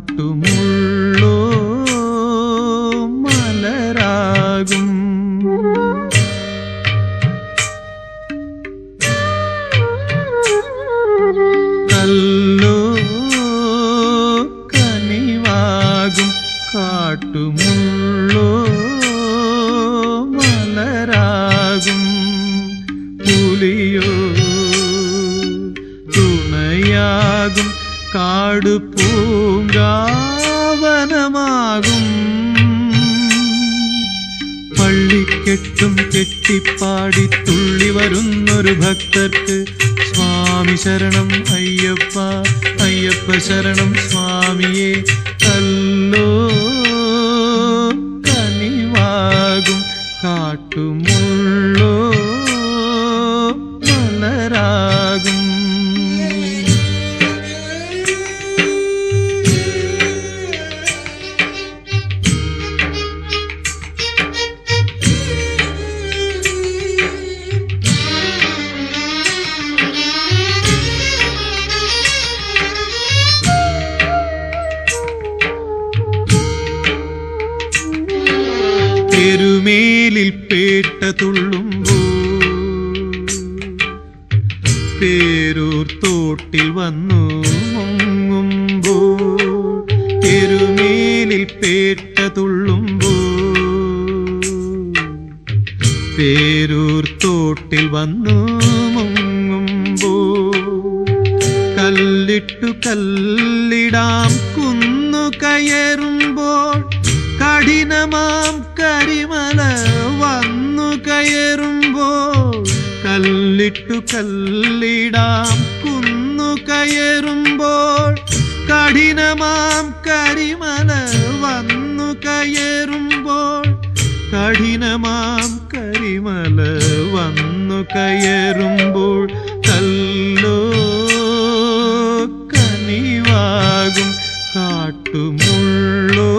കാട്ടുമുള്ളോ മലരാകും. കനിവാകും. പുലിയോ തുണയാകും. കാടു പൂങ്കാവനമാകും. പള്ളിക്കെട്ടും കെട്ടിപ്പാടി തുള്ളി വരുന്നൊരു ഭക്തർക്ക് സ്വാമി ശരണം അയ്യപ്പ അയ്യപ്പ ശരണം സ്വാമിയെ. കല്ലോ പെരുമേലിൽ പേട്ട തുള്ളുമ്പോ പേരൂർ തോട്ടിൽ വന്നു മുങ്ങുമ്പോ തെരുമേലിൽ പേട്ട തുള്ളുമ്പോ പേരൂർ തോട്ടിൽ വന്നു മുങ്ങുമ്പോ കല്ലിട്ടു കല്ലിടാം കുന്നു കയറുമ്പോൾ കയറുമ്പോൾ കല്ലിട്ടു കല്ലിടാം. കുന്നു കയറുമ്പോൾ കഠിനമാം കരിമല വന്നു കയറുമ്പോൾ കഠിനമാം കരിമല വന്നു കയറുമ്പോൾ കല്ലോ കനിവാകും കാട്ടുമുള്ളോ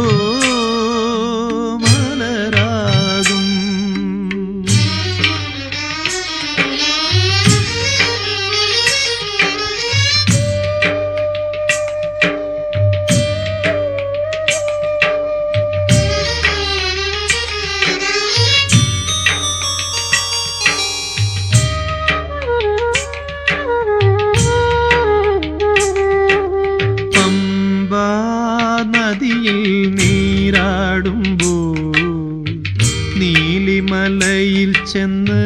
നീലിമലയിൽ ചെന്ന്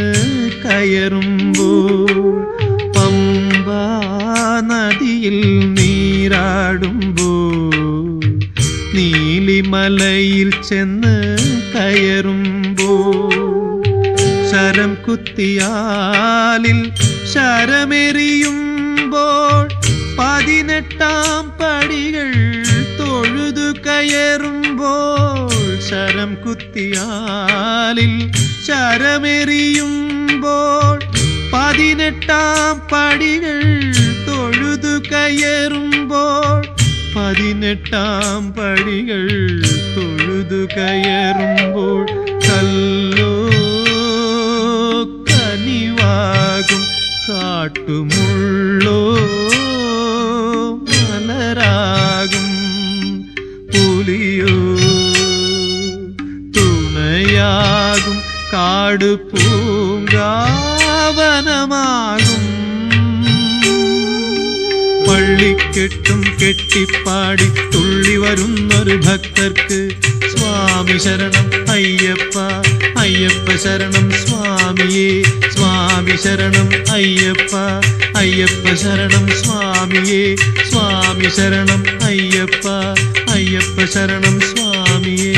കയറുമ്പോൾ പമ്പ നദിയിൽ നീരാടുമ്പോൾ നീലിമലയിൽ ചെന്ന് കയറുമ്പോൾ ശരം കുത്തിയാലിൽ ശരമെറിയുമ്പോൾ പതിനെട്ടാം പടികൾ തൊഴുതു കയറുമ്പോൾ ശരം കുത്തിയാലിൽ ശരമെറിയുമ്പോൾ പതിനെട്ടാം പടികൾ തൊഴുതു കയറുമ്പോൾ പതിനെട്ടാം പടികൾ തൊഴുതു കയറുമ്പോൾ കല്ലോ കനിവാകും കാട്ടുമുള്ളോ മലരാകും പുലിയോ കാടു പൂങ്കാവനമാകും പള്ളിക്കെട്ടും കെട്ടിപ്പാടി തുള്ളി വരുന്നൊരു ഭക്തർക്ക് സ്വാമി ശരണം അയ്യപ്പ അയ്യപ്പ ശരണം സ്വാമിയേ സ്വാമി ശരണം അയ്യപ്പ അയ്യപ്പ ശരണം സ്വാമിയേ സ്വാമി ശരണം അയ്യപ്പ അയ്യപ്പ ശരണം സ്വാമിയേ.